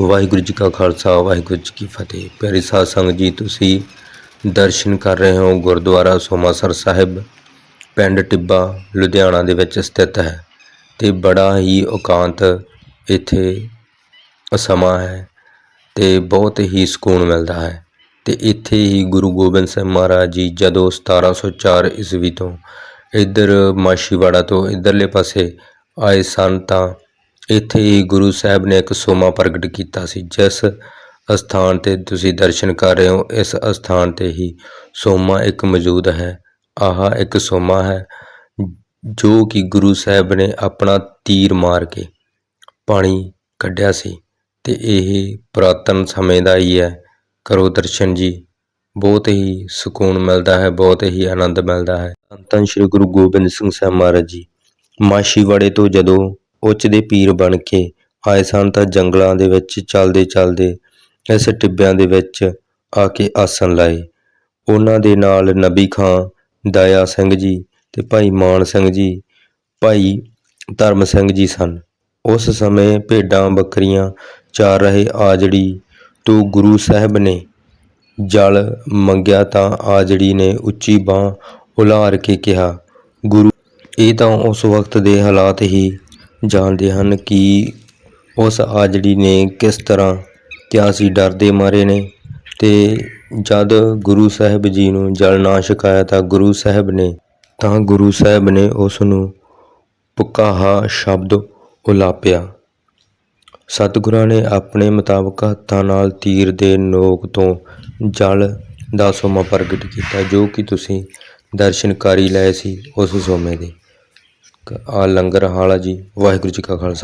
ਵਾਹਿਗੁਰੂ ਜੀ ਕਾ ਖਾਲਸਾ, ਵਾਹਿਗੁਰੂ ਜੀ ਕੀ ਫਤਿਹ। ਪਿਆਰੀ ਸਾਧ ਸੰਗਤ ਜੀ, ਤੁਸੀਂ ਦਰਸ਼ਨ ਕਰ ਰਹੇ ਹੋ ਗੁਰਦੁਆਰਾ ਸੋਮਾਸਰ ਸਾਹਿਬ, ਪਿੰਡ ਟਿੱਬਾ, ਲੁਧਿਆਣਾ ਦੇ ਵਿੱਚ ਸਥਿਤ ਹੈ ਤੇ ਬੜਾ ਹੀ ਇਕਾਂਤ ਇੱਥੇ ਸਮਾਂ ਹੈ ਤੇ ਬਹੁਤ ਹੀ ਸਕੂਨ ਮਿਲਦਾ ਹੈ ਤੇ ਇੱਥੇ ਹੀ ਗੁਰੂ ਗੋਬਿੰਦ ਸਿੰਘ ਮਹਾਰਾਜ ਜੀ ਜਦੋਂ 1704 ਈਸਵੀ ਤੋਂ ਇੱਧਰ ਮਾਸ਼ੀਵਾੜਾ ਤੋਂ ਇੱਧਰਲੇ ਪਾਸੇ ਆਏ ਸਨ ਤਾਂ ਇੱਥੇ ਹੀ ਗੁਰੂ ਸਾਹਿਬ ਨੇ ਇੱਕ ਸੋਮਾ ਪ੍ਰਗਟ ਕੀਤਾ ਸੀ, ਜਿਸ ਅਸਥਾਨ ਤੇ ਤੁਸੀਂ ਦਰਸ਼ਨ ਕਰ ਰਹੇ ਹੋ, ਇਸ ਅਸਥਾਨ ਤੇ ਹੀ ਸੋਮਾ ਇੱਕ ਮੌਜੂਦ ਹੈ। ਆਹ ਇੱਕ ਸੋਮਾ ਹੈ, ਜੋ ਕਿ ਗੁਰੂ ਸਾਹਿਬ ਨੇ ਆਪਣਾ ਤੀਰ ਮਾਰ ਕੇ ਪਾਣੀ ਕੱਢਿਆ ਸੀ ਤੇ ਇਹ ਪੁਰਾਤਨ ਸਮੇਂ ਦਾ ਹੀ ਹੈ। ਕਰੋ ਦਰਸ਼ਨ ਜੀ, ਬਹੁਤ ਹੀ ਸਕੂਨ ਮਿਲਦਾ ਹੈ, ਬਹੁਤ ਹੀ ਆਨੰਦ ਮਿਲਦਾ ਹੈ। ਧੰਨ ਸ਼੍ਰੀ ਗੁਰੂ ਗੋਬਿੰਦ ਸਿੰਘ ਸਾਹਿਬ ਮਹਾਰਾਜ ਜੀ ਮਾਸ਼ੀਵਾੜੇ ਤੋਂ ਜਦੋਂ ਉੱਚ ਦੇ ਪੀਰ ਬਣ ਕੇ ਆਏ ਸਨ ਤਾਂ ਜੰਗਲਾਂ ਦੇ ਵਿੱਚ ਚੱਲਦੇ ਚੱਲਦੇ ਇਸ ਟਿੱਬਿਆਂ ਦੇ ਵਿੱਚ ਆ ਕੇ ਆਸਣ ਲਾਏ। ਉਹਨਾਂ ਦੇ ਨਾਲ ਨਬੀ ਖਾਂ, ਦਇਆ ਸਿੰਘ ਜੀ ਤੇ ਭਾਈ ਮਾਨ ਸਿੰਘ ਜੀ, ਭਾਈ ਧਰਮ ਸਿੰਘ ਜੀ ਸਨ। ਉਸ ਸਮੇਂ ਭੇਡਾਂ ਬੱਕਰੀਆਂ ਚਾਰ ਰਹੇ ਆਜੜੀ ਤੋਂ ਗੁਰੂ ਸਾਹਿਬ ਨੇ ਜਲ ਮੰਗਿਆ ਤਾਂ ਆਜੜੀ ਨੇ ਉੱਚੀ ਬਾਹ ਉਲਾਰ ਕੇ ਕਿਹਾ, ਗੁਰੂ, ਇਹ ਤਾਂ ਉਸ ਵਕਤ ਦੇ ਹਾਲਾਤ ਹੀ ਜਾਣਦੇ ਹਨ ਕਿ ਉਸ ਆਜੜੀ ਨੇ ਕਿਸ ਤਰ੍ਹਾਂ ਕਿਆ ਸੀ ਡਰਦੇ ਮਾਰੇ ਨੇ ਤੇ ਜਦ ਗੁਰੂ ਸਾਹਿਬ ਜੀ ਨੂੰ ਜਲ ਨਾ ਛਕਾਇਆ ਤਾਂ ਗੁਰੂ ਸਾਹਿਬ ਨੇ, ਤਾਂ ਗੁਰੂ ਸਾਹਿਬ ਨੇ ਉਸ ਨੂੰ ਪੁਕਾਹਾ ਸ਼ਬਦ ਉਲਾਪਿਆ। ਸਤਿਗੁਰਾਂ ਨੇ ਆਪਣੇ ਮੁਤਾਬਕ ਹੱਥਾਂ ਨਾਲ ਤੀਰ ਦੇ ਨੋਕ ਤੋਂ ਜਲ ਦਾ ਸੋਮਾ ਪ੍ਰਗਟ ਕੀਤਾ, ਜੋ ਕਿ ਤੁਸੀਂ ਦਰਸ਼ਨਕਾਰੀ ਲਏ ਸੀ ਉਸ ਸੋਮੇ ਦੇ। ਆ ਲੰਗਰ ਹਾਲ ਆ ਜੀ ਵਾਹਿਗੁਰੂ ਜੀ ਕਾ ਖਾਲਸਾ।